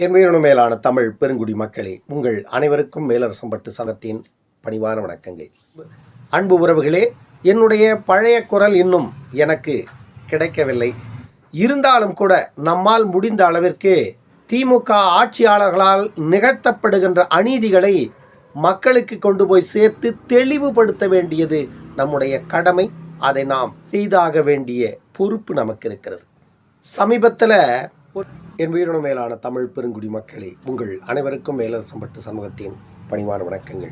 என் உயிரினும் மேலான தமிழ் பெருங்குடி மக்களே உங்கள் அனைவருக்கும் மேலரசம்பட்டு சங்கத்தின் பணிவான வணக்கங்கள். அன்பு உறவுகளே என்னுடைய பழைய குரல் இன்னும் எனக்கு கிடைக்கவில்லை. இருந்தாலும் கூட நம்மால் முடிந்த அளவிற்கு திமுக ஆட்சியாளர்களால் நிகழ்த்தப்படுகின்ற அநீதிகளை மக்களுக்கு கொண்டு போய் சேர்த்து தெளிவுபடுத்த வேண்டியது நம்முடைய கடமை. அதை நாம் செய்தாக வேண்டிய பொறுப்பு நமக்கு இருக்கிறது. சமீபத்தில் என் உயிரினம் மேலான தமிழ் பெருங்குடி மக்களே உங்கள் அனைவருக்கும் மேலரசம்பட்டு சமூகத்தின் பணிவான வணக்கங்கள்.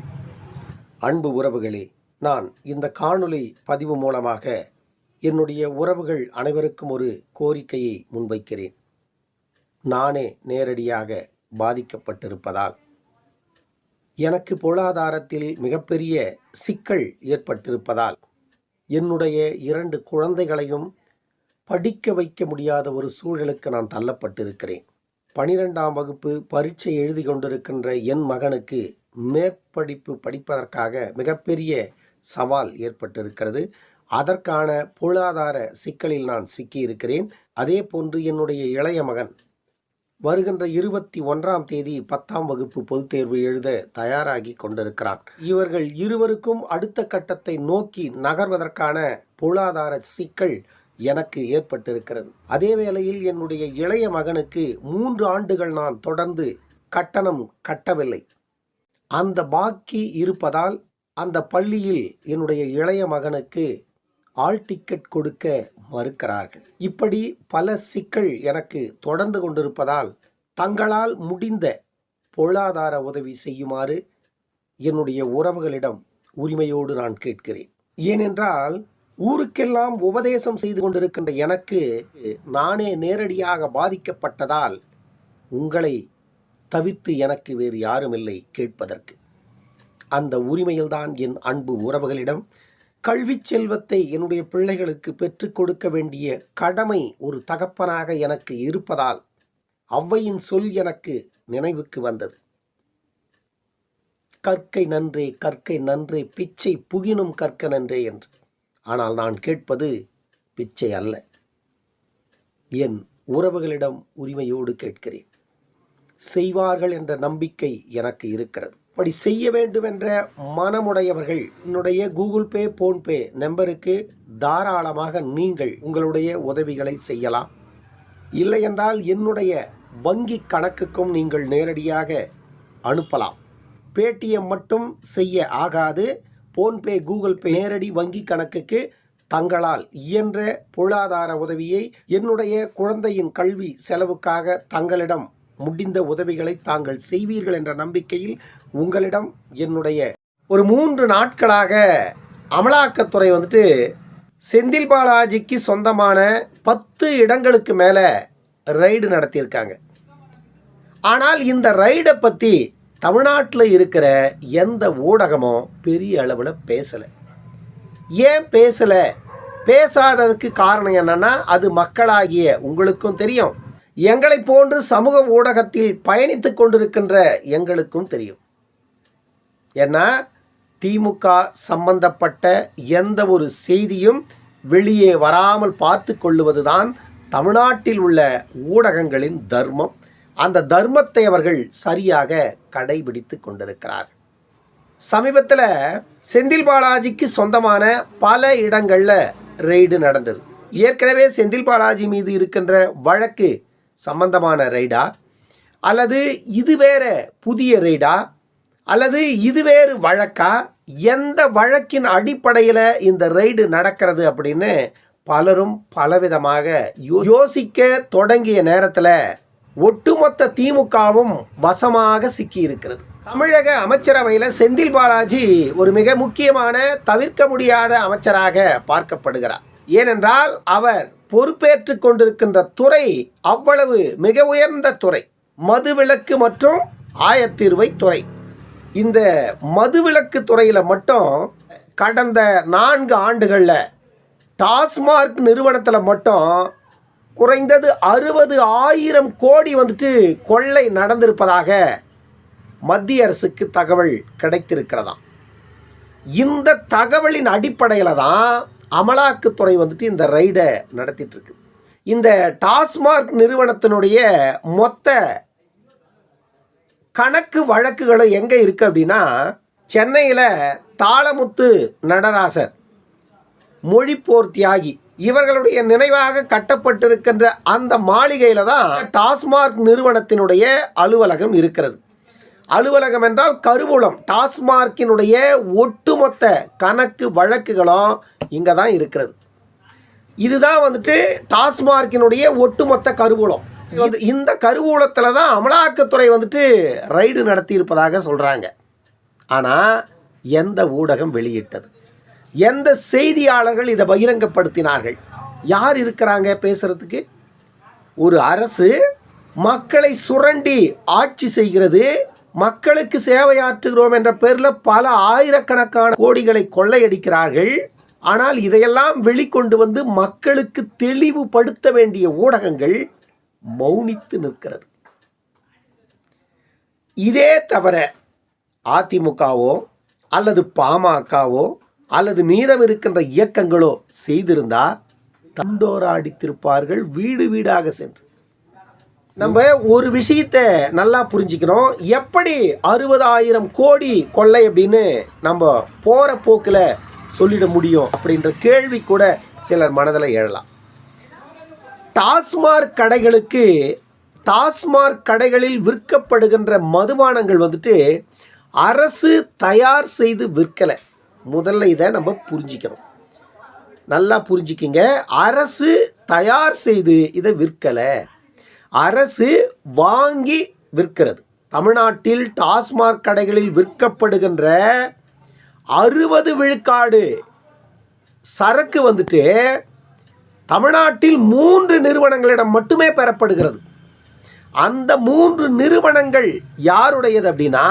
அன்பு உறவுகளே நான் இந்த காணொளி பதிவு மூலமாக என்னுடைய உறவுகள் அனைவருக்கும் ஒரு கோரிக்கையை முன்வைக்கிறேன். நானே நேரடியாக பாதிக்கப்பட்டிருப்பதால் எனக்கு பொருளாதாரத்தில் மிகப்பெரிய சிக்கல் ஏற்பட்டிருப்பதால் என்னுடைய இரண்டு குழந்தைகளையும் படிக்க வைக்க முடியாத ஒரு சூழலுக்கு நான் தள்ளப்பட்டிருக்கிறேன். பனிரெண்டாம் வகுப்பு பரீட்சை எழுதி கொண்டிருக்கின்ற என் மகனுக்கு மேற்படிப்பு படிப்பதற்காக மிகப்பெரிய சவால் ஏற்பட்டிருக்கிறது. அதற்கான பொருளாதார சிக்கலில் நான் சிக்கியிருக்கிறேன். அதே போன்று என்னுடைய இளைய மகன் வருகின்ற இருபத்தி ஒன்றாம் தேதி பத்தாம் வகுப்பு பொதுத் தேர்வு எழுத தயாராகி கொண்டிருக்கிறான். இவர்கள் இருவருக்கும் அடுத்த கட்டத்தை நோக்கி நகர்வதற்கான பொருளாதார சிக்கல் எனக்கு ஏற்பட்டிருக்கிறது. அதே வேளையில் என்னுடைய இளைய மகனுக்கு மூன்று ஆண்டுகள் நான் தொடர்ந்து கட்டணம் கட்டவில்லை. அந்த பாக்கி இருப்பதால் அந்த பள்ளியில் என்னுடைய இளைய மகனுக்கு ஆல் டிக்கெட் கொடுக்க மறுக்கிறார்கள். இப்படி பல சிக்கல் எனக்கு தொடர்ந்து கொண்டிருப்பதால் தங்களால் முடிந்த பொருளாதார உதவி செய்யுமாறு என்னுடைய உறவுகளிடம் உரிமையோடு நான் கேட்கிறேன். ஏனென்றால் ஊருக்கெல்லாம் உபதேசம் செய்து கொண்டிருக்கின்ற எனக்கு நானே நேரடியாக பாதிக்கப்பட்டதால் உங்களை தவிர்த்து எனக்கு வேறு யாரும் இல்லை கேட்பதற்கு. அந்த உரிமையில்தான் என் அன்பு உறவுகளிடம் கல்விச் செல்வத்தை என்னுடைய பிள்ளைகளுக்கு பெற்றுக் கொடுக்க வேண்டிய கடமை ஒரு தகப்பனாக எனக்கு இருப்பதால் அவ்வையின் சொல் எனக்கு நினைவுக்கு வந்தது. கற்கை நன்றே கற்கை நன்றே பிச்சை புகினும் கற்க நன்றே என்று. ஆனால் நான் கேட்பது பிச்சை அல்ல. என் உறவுகளிடம் உரிமையோடு கேட்கிறேன். செய்வார்கள் என்ற நம்பிக்கை எனக்கு இருக்கிறது. அப்படி செய்ய வேண்டும் என்ற மனமுடையவர்கள் என்னுடைய கூகுள் பே போன்பே நம்பருக்கு தாராளமாக நீங்கள் உங்களுடைய உதவிகளை செய்யலாம். இல்லை என்றால் என்னுடைய வங்கி கணக்குக்கும் நீங்கள் நேரடியாக அனுப்பலாம். பேடிஎம் மட்டும் செய்ய ஆகாது. போன்பே கூகுள் பே நேரடி வங்கி கணக்குக்கு தங்களால் இயன்ற பொருளாதார உதவியை என்னுடைய குழந்தையின் கல்வி செலவுக்காக தங்களிடம் முடிந்த உதவிகளை தாங்கள் செய்வீர்கள் என்ற நம்பிக்கையில் உங்களிடம் என்னுடைய ஒரு மூன்று நாட்களாக அமலாக்கத்துறை வந்துட்டு செந்தில் பாலாஜிக்கு சொந்தமான பத்து இடங்களுக்கு மேலே ரைடு நடத்தியிருக்காங்க. ஆனால் இந்த ரைடை பற்றி தமிழ்நாட்டில் இருக்கிற எந்த ஊடகமும் பெரிய அளவில் பேசலை. ஏன் பேசலை? பேசாததுக்கு காரணம் என்னென்னா அது மக்களாகிய உங்களுக்கும் தெரியும். எங்களை போன்று சமூக ஊடகத்தில் பயணித்து கொண்டிருக்கின்ற எங்களுக்கும் தெரியும். ஏன்னா திமுக சம்பந்தப்பட்ட எந்த ஒரு செய்தியும் வெளியே வராமல் பார்த்து கொள்ளுவதுதான் தமிழ்நாட்டில் உள்ள ஊடகங்களின் தர்மம். அந்த தர்மத்தை அவர்கள் சரியாக கடைபிடித்து கொண்டிருக்கிறார். சமீபத்தில் செந்தில் பாலாஜிக்கு சொந்தமான பல இடங்களில் ரெய்டு நடந்தது. ஏற்கனவே செந்தில் பாலாஜி மீது இருக்கின்ற வழக்கு சம்பந்தமான ரெய்டா அல்லது இது வேற புதிய ரெய்டா அல்லது இது வேறு வழக்கா? எந்த வழக்கின் அடிப்படையில் இந்த ரெய்டு நடக்கிறது அப்படின்னு பலரும் பலவிதமாக யோசிக்க தொடங்கிய நேரத்தில் ஒட்டுமொத்த திமுகவும் வசமாக சிக்கி இருக்கிறது தமிழக அமைச்சரவையில் செந்தில் பாலாஜி ஒரு மிக முக்கியமான தவிர்க்க முடியாத அமைச்சராக பார்க்கப்படுகிறார். ஏனென்றால் அவர் பொறுப்பேற்று கொண்டிருக்கின்ற துறை அவ்வளவு மிக உயர்ந்த துறை. மதுவிலக்கு மற்றும் ஆயத்தீர்வை துறை. இந்த மதுவிலக்கு துறையில் மட்டும் கடந்த நான்கு ஆண்டுகளில் டாஸ்மார்க் நிறுவனத்தில் மட்டும் குறைந்தது அறுபது ஆயிரம் கோடி வந்துட்டு கொள்ளை நடந்திருப்பதாக மத்திய அரசுக்கு தகவல் கிடைத்திருக்கிறதாம். இந்த தகவலின் அடிப்படையில் தான் அமலாக்கத்துறை வந்துட்டு இந்த ரைடை நடத்திட்டுருக்கு. இந்த டாஸ்மார்க் நிறுவனத்தினுடைய மொத்த கணக்கு வழக்குகளும் எங்கே இருக்குது அப்படின்னா சென்னையில் தாளமுத்து நடராசர் மொழிப்போர் தியாகி இவர்களுடைய நினைவாக கட்டப்பட்டிருக்கின்ற அந்த மாளிகையில் தான் டாஸ்மார்க் நிறுவனத்தினுடைய அலுவலகம் இருக்கிறது. அலுவலகம் என்றால் கருவூலம். டாஸ்மார்க்கினுடைய ஒட்டுமொத்த கணக்கு வழக்குகளும் இங்கே தான் இருக்கிறது. இதுதான் வந்துட்டு டாஸ்மார்க்கினுடைய ஒட்டுமொத்த கருவூலம். வந்து இந்த கருவூலத்தில் தான் அமலாக்கத்துறை வந்துட்டு ரைடு நடத்தி இருப்பதாக சொல்கிறாங்க ஆனால் எந்த ஊடகம் வெளியிட்டது? எந்த செய்தியாளர்கள் இதை பகிரங்கப்படுத்தினார்கள்? யார் இருக்கிறாங்க பேசுறதுக்கு? ஒரு அரசு மக்களை சுரண்டி ஆட்சி செய்கிறது மக்களுக்கு சேவையாற்றுகிறோம் என்ற பேரில் பல ஆயிரக்கணக்கான கோடிகளை கொள்ளையடிக்கிறார்கள். ஆனால் இதையெல்லாம் வெளிக்கொண்டு வந்து மக்களுக்கு தெளிவுபடுத்த வேண்டிய ஊடகங்கள் மௌனித்து நிற்கிறது. இதே தவிர அதிமுகவோ அல்லது பாமகவோ அல்லது மீதம் இருக்கின்ற இயக்கங்களோ செய்திருந்தா தண்டோராடித்திருப்பார்கள் வீடு வீடாக சென்று. நம்ம ஒரு விஷயத்தை நல்லா புரிஞ்சுக்கணும். எப்படி அறுபதாயிரம் கோடி கொள்ளை அப்படின்னு நம்ம போகிற போக்கில் சொல்லிட முடியும் அப்படின்ற கேள்வி கூட சிலர் மனதில் எழலாம். டாஸ்மார்க் கடைகளுக்கு டாஸ்மார்க் கடைகளில் விற்கப்படுகின்ற மதுபானங்கள் வந்துட்டு அரசு தயார் செய்து விற்கலை. முதல்ல இதை நம்ம புரிஞ்சிக்கணும். நல்லா புரிஞ்சிக்கிங்க. அரசு தயார் செய்து இதை விற்கலை. அரசு வாங்கி விற்கிறது. தமிழ்நாட்டில் டாஸ்மாக் கடைகளில் விற்கப்படுகின்ற அறுபது விழுக்காடு சரக்கு வந்துட்டு தமிழ்நாட்டில் மூன்று நிறுவனங்களிடம் மட்டுமே பெறப்படுகிறது. அந்த மூன்று நிறுவனங்கள் யாருடையது அப்படின்னா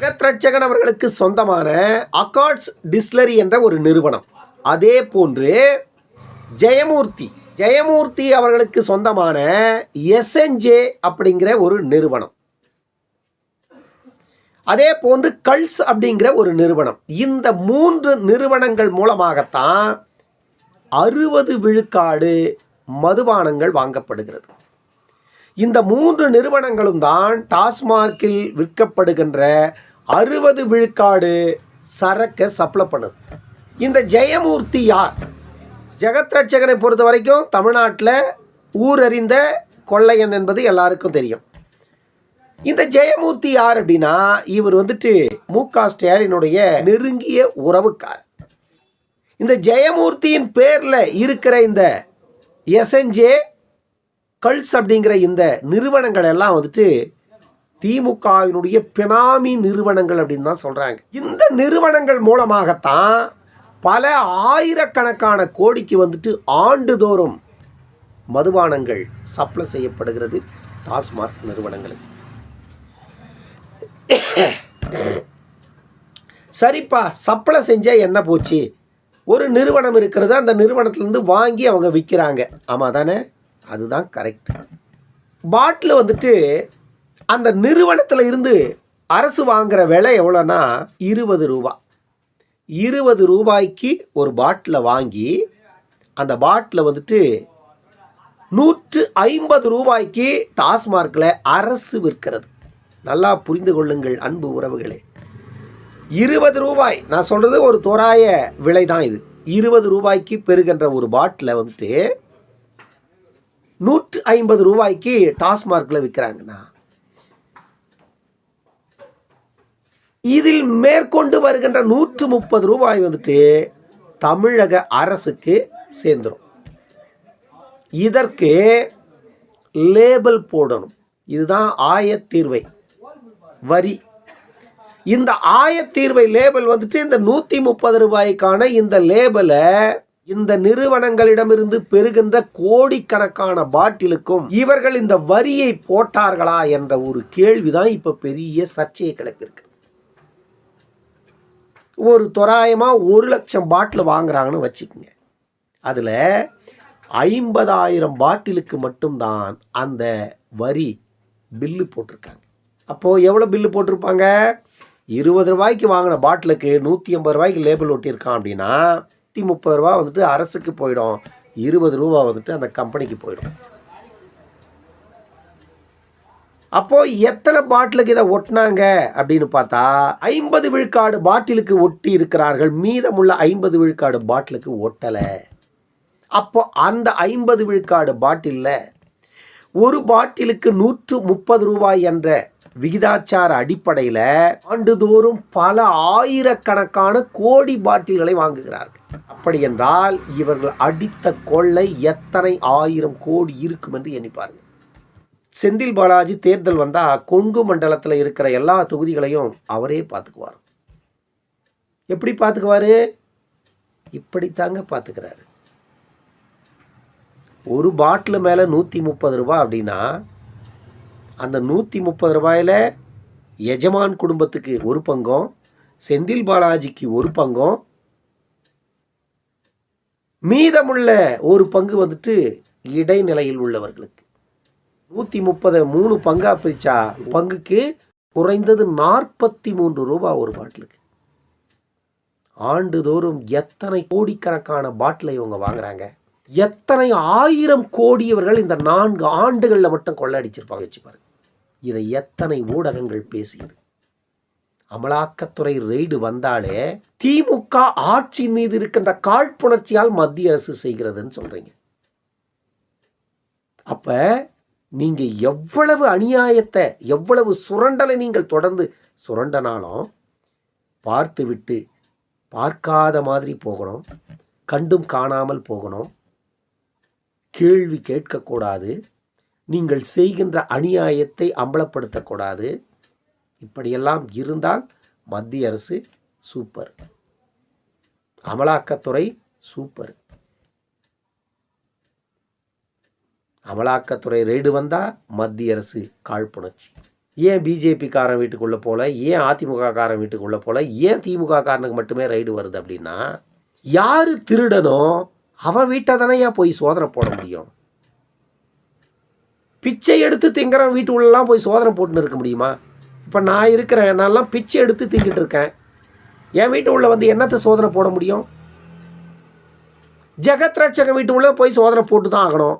ஜெகத்ரட்சகன் அவர்களுக்கு சொந்தமான அக்கார்ட்ஸ் டிஸ்லரி என்ற ஒரு நிறுவனம். அதே போன்று ஜெயமூர்த்தி ஜெயமூர்த்தி அவர்களுக்கு சொந்தமான எஸ்என்ஜே அப்படிங்கிற ஒரு நிறுவனம். அதே போன்று கல்ஸ் அப்படிங்கிற ஒரு நிறுவனம். இந்த மூன்று நிறுவனங்கள் மூலமாகத்தான் அறுபது விழுக்காடு மதுபானங்கள் வாங்கப்படுகிறது. இந்த மூன்று நிறுவனங்களும் தான் டாஸ்மார்க்கில் விற்கப்படுகின்ற அறுபது விழுக்காடு சரக்கை சப்ளை பண்ணுது. இந்த ஜெயமூர்த்தி யார்? ஜெகத் ரட்சகனை பொறுத்த வரைக்கும் தமிழ்நாட்டில் ஊரறிந்த கொள்ளையன் என்பது எல்லாருக்கும் தெரியும். இந்த ஜெயமூர்த்தி யார் அப்படின்னா இவர் வந்துட்டு மு க ஸ்டாலினுடைய நெருங்கிய உறவுக்கார். இந்த ஜெயமூர்த்தியின் பேரில் இருக்கிற இந்த எஸ்என்ஜே கல்ஸ் அப்படிங்கிற இந்த நிறுவனங்கள் எல்லாம் வந்துட்டு திமுகவினுடைய பினாமி நிறுவனங்கள் அப்படின்னு தான் சொல்கிறாங்க இந்த நிறுவனங்கள் மூலமாகத்தான் பல ஆயிரக்கணக்கான கோடிக்கு வந்துட்டு ஆண்டுதோறும் மதுபானங்கள் சப்ளை செய்யப்படுகிறது டாஸ்மாக் நிறுவனங்களுக்கு. சரிப்பா சப்ளை செஞ்சால் என்ன போச்சு? ஒரு நிறுவனம் இருக்கிறது அந்த நிறுவனத்துலேருந்து வாங்கி அவங்க விற்கிறாங்க ஆமாம் தானே அதுதான் கரெக்ட் பாட்டில் வந்துட்டு அந்த நிறுவனத்தில் இருந்து அரசு வாங்குற விலை எவ்வளோன்னா இருபது ரூபா. இருபது ரூபாய்க்கு ஒரு பாட்டிலை வாங்கி அந்த பாட்டில் வந்துட்டு நூற்று ஐம்பது ரூபாய்க்கு டாஸ்மார்க்கில் அரசு விற்கிறது. நல்லா புரிந்து கொள்ளுங்கள் அன்பு உறவுகளே. இருபது ரூபாய் நான் சொல்கிறது ஒரு தோராய விலை தான் இது. இருபது ரூபாய்க்கு பெறுகின்ற ஒரு பாட்டில் வந்துட்டு நூற்று ஐம்பது ரூபாய்க்கு டாஸ்மார்க்கில் விற்கிறாங்கண்ணா இதில் மேற்கொண்டு வருகின்ற நூற்று முப்பது ரூபாய் வந்துட்டு தமிழக அரசுக்கு சேர்ந்துடும் இதற்கு லேபிள் போடணும். இதுதான் ஆயத்தீர்வை வரி. இந்த ஆயத்தீர்வை லேபிள் வந்துட்டு இந்த நூற்றி முப்பது ரூபாய்க்கான இந்த லேபிளை இந்த நிறுவனங்களிடமிருந்து பெறுகின்ற கோடிக்கணக்கான பாட்டிலுக்கும் இவர்கள் இந்த வரியை போட்டார்களா என்ற ஒரு கேள்விதான் இப்ப பெரிய சர்ச்சையை கிளப்பியிருக்கு. ஒரு தோராயமா ஒரு லட்சம் பாட்டில் வாங்குறாங்கன்னு வச்சுக்கோங்க. அதில் ஐம்பதாயிரம் பாட்டிலுக்கு மட்டும்தான் அந்த வரி பில்லு போட்டிருக்காங்க. அப்போது எவ்வளோ பில்லு போட்டிருப்பாங்க? இருபது ரூபாய்க்கு வாங்கின பாட்டிலுக்கு நூற்றி ஐம்பது ரூபாய்க்கு லேபிள் ஒட்டியிருக்கான் அப்படின்னா நூற்றி முப்பது ரூபா வந்துட்டு அரசுக்கு போயிடும். இருபது ரூபா வந்துட்டு அந்த கம்பெனிக்கு போயிடும். அப்போது எத்தனை பாட்டிலுக்கு இதை ஒட்டினாங்க அப்படின்னு பார்த்தா ஐம்பது விழுக்காடு பாட்டிலுக்கு ஒட்டி இருக்கிறார்கள். மீதமுள்ள ஐம்பது விழுக்காடு பாட்டிலுக்கு ஒட்டலை. அப்போ அந்த ஐம்பது விழுக்காடு பாட்டிலில் ஒரு பாட்டிலுக்கு நூற்று முப்பது ரூபாய் என்ற விகிதாச்சார அடிப்படையில் ஆண்டுதோறும் பல ஆயிரக்கணக்கான கோடி பாட்டில்களை வாங்குகிறார்கள். அப்படி என்றால் இவர்கள் அடித்த கொள்ளை எத்தனை ஆயிரம் கோடி இருக்கும் என்று எண்ணிப்பாருங்க செந்தில் பாலாஜி தேர்தல் வந்தால் கொங்கு மண்டலத்தில் இருக்கிற எல்லா தொகுதிகளையும் அவரே பார்த்துக்குவார் எப்படி பார்த்துக்குவாரு இப்படித்தாங்க பார்த்துக்கிறாரு ஒரு பாட்டில் மேலே நூற்றி முப்பது ரூபா அப்படின்னா அந்த நூற்றி முப்பது ரூபாயில் எஜமான் குடும்பத்துக்கு ஒரு பங்கும் செந்தில் பாலாஜிக்கு ஒரு பங்கும் மீதமுள்ள ஒரு பங்கு வந்துட்டு இடைநிலையில் உள்ளவர்களுக்கு. நூற்றி முப்பதை மூணு பங்காக பிரிச்சா பங்குக்கு குறைந்தது நாற்பத்தி மூன்று ரூபா ஒரு பாட்டிலுக்கு. ஆண்டுதோறும் எத்தனை கோடிக்கணக்கான பாட்டிலை இவங்க வாங்குறாங்க? எத்தனை ஆயிரம் கோடி இவர்கள் இந்த நான்கு ஆண்டுகளில் மட்டும் கொள்ளடிச்சிருப்பாங்க வச்சு பாருங்க இதை எத்தனை ஊடகங்கள் பேசியது? அமலாக்கத்துறை ரெய்டு வந்தாலே திமுக ஆட்சி மீது இருக்கின்ற காழ்ப்புணர்ச்சியால் மத்திய அரசு செய்கிறதுன்னு சொல்றீங்க. அப்ப நீங்க எவ்வளவு அநியாயத்தை எவ்வளவு சுரண்டலை நீங்கள் தொடர்ந்து சுரண்டனாலும் பார்த்து விட்டு பார்க்காத மாதிரி போகணும் கண்டும் காணாமல் போகணும் கேள்வி கேட்கக்கூடாது நீங்கள் செய்கின்ற அநியாயத்தை அம்பலப்படுத்தக்கூடாது. இப்படியெல்லாம் இருந்தால் மத்திய அரசு சூப்பர். அமலாக்கத்துறை சூப்பர். அமலாக்கத்துறை ரெய்டு வந்தால் மத்திய அரசு காழ்ப்புணர்ச்சி. ஏன் பிஜேபிக்காரன் வீட்டுக்குள்ளே போல? ஏன் அதிமுககாரன் வீட்டுக்குள்ளே போல? ஏன் திமுக காரனுக்கு மட்டுமே ரைடு வருது அப்படின்னா யார் திருடனோ அவன் வீட்டை தானே போய் சோதனை போட முடியும்? பிச்சை எடுத்து திங்கிறவன் வீட்டு உள்ளலாம் போய் சோதனை போட்டுன்னு இருக்க முடியுமா? இப்போ நான் இருக்கிறேன் நான்லாம் பிச்சை எடுத்து திங்கிட்டு இருக்கேன். என் வீட்டு உள்ள வந்து என்னத்தை சோதனை போட முடியும்? ஜெகத் ரட்சக வீட்டு உள்ளே போய் சோதனை போட்டு தான் ஆகணும்.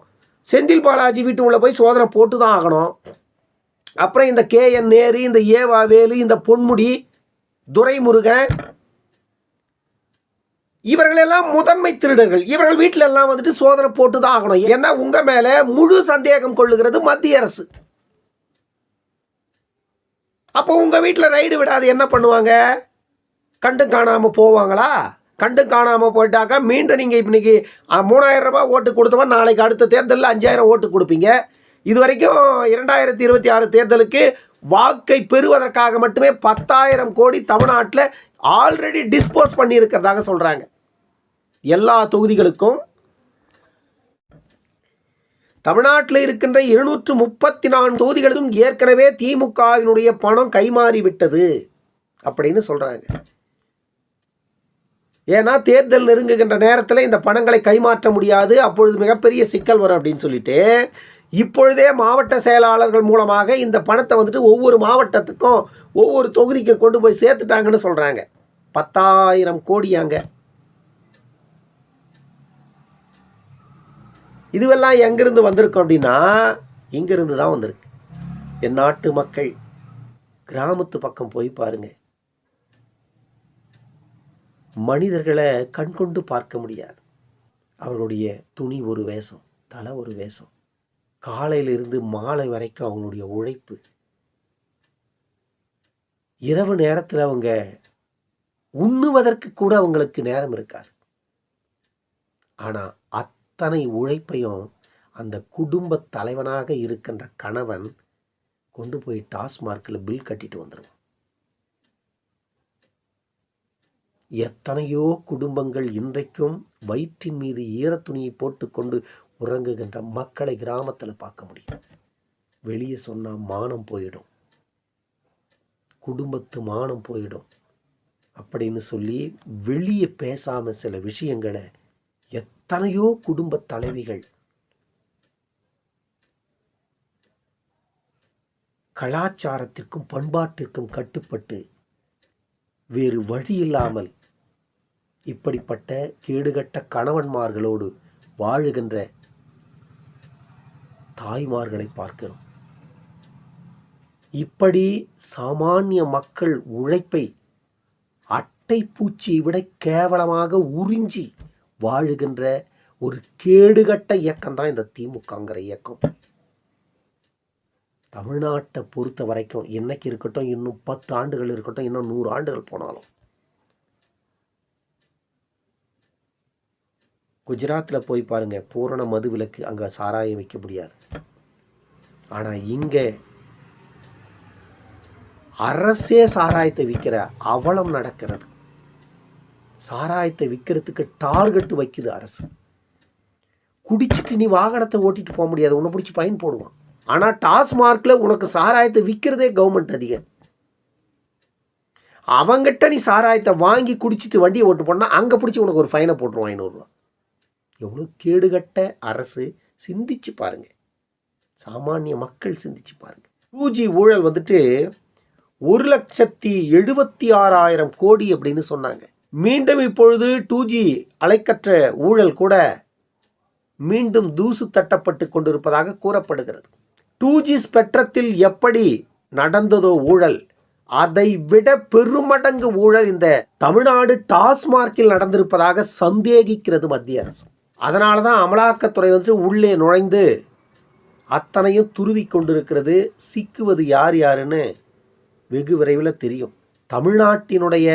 செந்தில் பாலாஜி வீட்டு உள்ளே போய் சோதனை போட்டு தான் ஆகணும். அப்புறம் இந்த கே என் நேரு இந்த ஏவா வேலு இந்த பொன்முடி துரைமுருகன் இவர்களெல்லாம் முதன்மை திருடர்கள். இவர்கள் வீட்டில எல்லாம் வந்துட்டு சோதனை போட்டு தான் ஆகணும். ஏன்னா உங்க மேல முழு சந்தேகம் கொள்ளுகிறது மத்திய அரசு. அப்போ உங்க வீட்டில் ரைடு விடாது என்ன பண்ணுவாங்க? கண்டு காணாம போவாங்களா? கண்டு காணாம போயிட்டாக்கா மீண்டும் நீங்க இன்னைக்கு அஹ், மூணாயிரம் ரூபாய் ஓட்டு கொடுத்தவன் நாளைக்கு அடுத்த தேர்தலில் அஞ்சாயிரம் ஓட்டு கொடுப்பீங்க. இது வரைக்கும் இரண்டாயிரத்தி இருபத்தி ஆறு தேர்தலுக்கு வாக்கை பெறுவதற்காக மட்டுமே பத்தாயிரம் கோடி தமிழ்நாட்டில் ஆல்ரெடி டிஸ்போஸ் பண்ணியிருக்கிறதாக சொல்கிறாங்க எல்லா தொகுதிகளுக்கும். தமிழ்நாட்டில் இருக்கின்ற இருநூற்று முப்பத்தி நான்கு தொகுதிகளுக்கும் ஏற்கனவே திமுகவினுடைய பணம் கைமாறி விட்டது அப்படின்னு சொல்கிறாங்க ஏன்னா தேர்தல் நெருங்குகின்ற நேரத்தில் இந்த பணங்களை கைமாற்ற முடியாது அப்பொழுது மிகப்பெரிய சிக்கல் வரும் அப்படின்னு சொல்லிட்டு இப்பொழுதே மாவட்ட செயலாளர்கள் மூலமாக இந்த பணத்தை வந்துட்டு ஒவ்வொரு மாவட்டத்துக்கும் ஒவ்வொரு தொகுதிக்கு கொண்டு போய் சேர்த்துட்டாங்கன்னு சொல்கிறாங்க பத்தாயிரம் கோடி அங்கே இதுவெல்லாம் எங்கிருந்து வந்திருக்கும் அப்படின்னா இங்கிருந்து தான் வந்திருக்கு. என் நாட்டு மக்கள் கிராமத்து பக்கம் போய் பாருங்க. மனிதர்களை கண்கொண்டு பார்க்க முடியாது. அவர்களுடைய துணி ஒரு வேஷம் தலை ஒரு வேஷம். காலையிலிருந்து மாலை வரைக்கும் அவங்களுடைய உழைப்பு. இரவு நேரத்தில் அவங்க உண்ணுவதற்கு கூட அவங்களுக்கு நேரம் இருக்காது. ஆனால் அத்தனை உழைப்பையும் அந்த குடும்ப தலைவனாக இருக்கின்ற கணவன் கொண்டு போய் டாஸ்மார்க்கில் பில் கட்டிட்டு வந்துடும் எத்தனையோ குடும்பங்கள் இன்றைக்கும் வயிற்றின் மீது ஈரத்துணியை போட்டுக்கொண்டு உறங்குகின்ற மக்களை கிராமத்தில் பார்க்க முடியும். வெளியே சொன்னால் மானம் போயிடும். குடும்பத்து மானம் போயிடும். அப்படின்னு சொல்லி வெளியே பேசாமல் சில விஷயங்களை எத்தனையோ குடும்ப தலைவிகள் கலாச்சாரத்திற்கும் பண்பாட்டிற்கும் கட்டுப்பட்டு வேறு வழி இல்லாமல் இப்படிப்பட்ட கேடுகட்ட கணவன்மார்களோடு வாழுகின்ற தாய்மார்களை பார்க்கிறோம். இப்படி சாமானிய மக்கள் உழைப்பை அட்டை பூச்சியை விட கேவலமாக உறிஞ்சி வாழுகின்ற ஒரு கேடுகட்ட இயக்கம் தான் இந்த திமுகங்கிற இயக்கம். தமிழ்நாட்டை பொறுத்த வரைக்கும் என்னைக்கு இருக்கட்டும் இன்னும் பத்து ஆண்டுகள் இருக்கட்டும் இன்னும் நூறு ஆண்டுகள் போனாலும். குஜராத்தில் போய் பாருங்கள் பூரண மது விலக்கு அங்கே சாராயம் வைக்க முடியாது. ஆனால் இங்கே அரசே சாராயத்தை விற்கிற அவலம் நடக்கிறது. சாராயத்தை விற்கிறதுக்கு டார்கெட் வைக்குது அரசு. குடிச்சிட்டு நீ வாகனத்தை ஓட்டிட்டு போக முடியாது. உன்னை பிடிச்சி பயன் போடுவான். ஆனால் டாஸ்மார்க்கில் உனக்கு சாராயத்தை விற்கிறதே கவர்மெண்ட் அதிகம். அவங்ககிட்ட நீ சாராயத்தை வாங்கி குடிச்சிட்டு வண்டியை ஓட்டு போனால் அங்கே பிடிச்சி உனக்கு ஒரு ஃபைனை போட்டுருவான் ஐநூறுரூவா. எவ்வளோ கேடுகட்ட அரசு சிந்திச்சு பாருங்க. சாமானிய மக்கள் சிந்திச்சு பாருங்க. டூஜி ஊழல் வந்துட்டு ஒரு லட்சத்தி எழுபத்தி ஆறாயிரம் கோடி அப்படின்னு சொன்னாங்க. மீண்டும் இப்பொழுது டூ ஜி அலைக்கற்ற ஊழல் கூட மீண்டும் தூசு தட்டப்பட்டு கொண்டிருப்பதாக கூறப்படுகிறது. டூ ஜி ஸ்பெக்ட்ரத்தில் எப்படி நடந்ததோ ஊழல் அதை விட பெருமடங்கு ஊழல் இந்த தமிழ்நாடு டாஸ்மார்க்கில் நடந்திருப்பதாக சந்தேகிக்கிறது மத்திய அரசு. அதனால தான் அமலாக்கத்துறை வந்து உள்ளே நுழைந்து அத்தனையும் துருவி கொண்டிருக்கிறது. சிக்குவது யார் யாருன்னு வெகு விரைவில் தெரியும். தமிழ்நாட்டினுடைய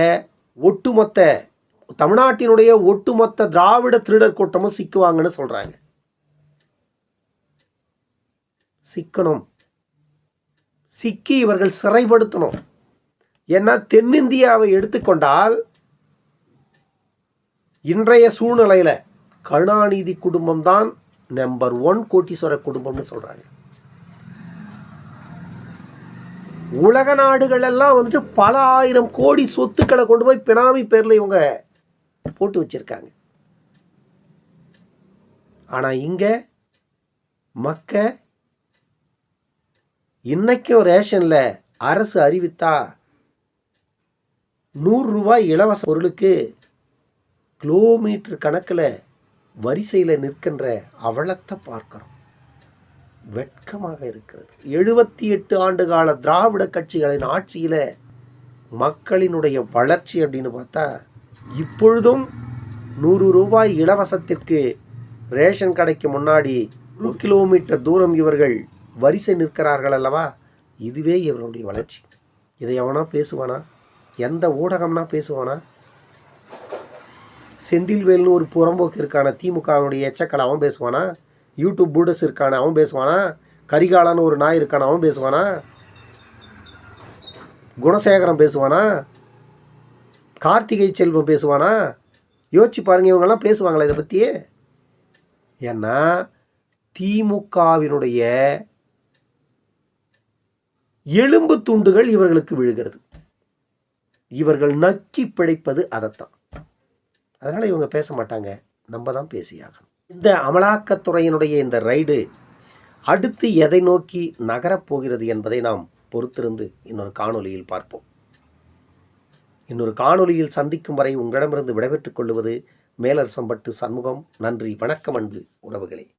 ஒட்டுமொத்த தமிழ்நாட்டினுடைய ஒட்டுமொத்த திராவிட திருடர் கூட்டமும் சிக்குவாங்கன்னு சொல்கிறாங்க சிக்கணும். சிக்கி இவர்கள் சிறைப்படுத்தணும். ஏன்னா தென்னிந்தியாவை எடுத்துக்கொண்டால் இன்றைய சூழ்நிலையில் கருணாநிதி குடும்பம் தான் நம்பர் ஒன் கோட்டீஸ்வர குடும்பம்னு சொல்கிறாங்க உலக நாடுகள் எல்லாம் வந்துட்டு பல ஆயிரம் கோடி சொத்துக்களை கொண்டு போய் பினாமி பேரில் இவங்க போட்டு வச்சிருக்காங்க. ஆனால் இங்கே மக்க இன்னைக்கும் ரேஷனில் அரசு அறிவித்தா நூறுரூவா இலவச பொருளுக்கு கிலோமீட்டர் கணக்கில் வரிசையில் நிற்கின்ற அவலத்தை பார்க்குறோம். வெட்கமாக இருக்கிறது. எழுபத்தி எட்டு ஆண்டு கால திராவிட கட்சிகளின் ஆட்சியில் மக்களினுடைய வளர்ச்சி அப்படின்னு பார்த்தா இப்பொழுதும் நூறு ரூபாய் இலவசத்திற்கு ரேஷன் கடைக்கு முன்னாடி ஒரு கிலோமீட்டர் தூரம் இவர்கள் வரிசை நிற்கிறார்கள் அல்லவா? இதுவே இவர்களுடைய வளர்ச்சி. இதை எவனா பேசுவானா? எந்த ஊடகம்னா பேசுவானா? செந்தில்வேல்னு ஒரு புறம்போக்கு இருக்கான திமுகவுடைய எச்சக்கலை அவன் பேசுவானா? யூடியூப் பூடஸ் இருக்கானே அவன் பேசுவானா? கரிகாலான்னு ஒரு நாய் இருக்கானே அவன் பேசுவானா? குணசேகரம் பேசுவானா? கார்த்திகை செல்வம் பேசுவானா? யோசிச்சு பாருங்க இவங்கெல்லாம் பேசுவாங்களா இதை பற்றியே ஏன்னா திமுகவினுடைய எலும்பு துண்டுகள் இவர்களுக்கு விழுகிறது. இவர்கள் நக்கி பிழைப்பது அதைத்தான். அதனால் இவங்க பேச மாட்டாங்க. நம்ம தான் பேசியாகணும். இந்த அமலாக்கத்துறையினுடைய இந்த ரைடு அடுத்து எதை நோக்கி நகரப்போகிறது என்பதை நாம் பொறுத்திருந்து இன்னொரு காணொலியில் பார்ப்போம். இன்னொரு காணொலியில் சந்திக்கும் வரை உங்களிடமிருந்து விடைபெற்றுக் கொள்வது மேலரசம்பட்டு சண்முகம். நன்றி வணக்கம் அன்பு உறவுகளே.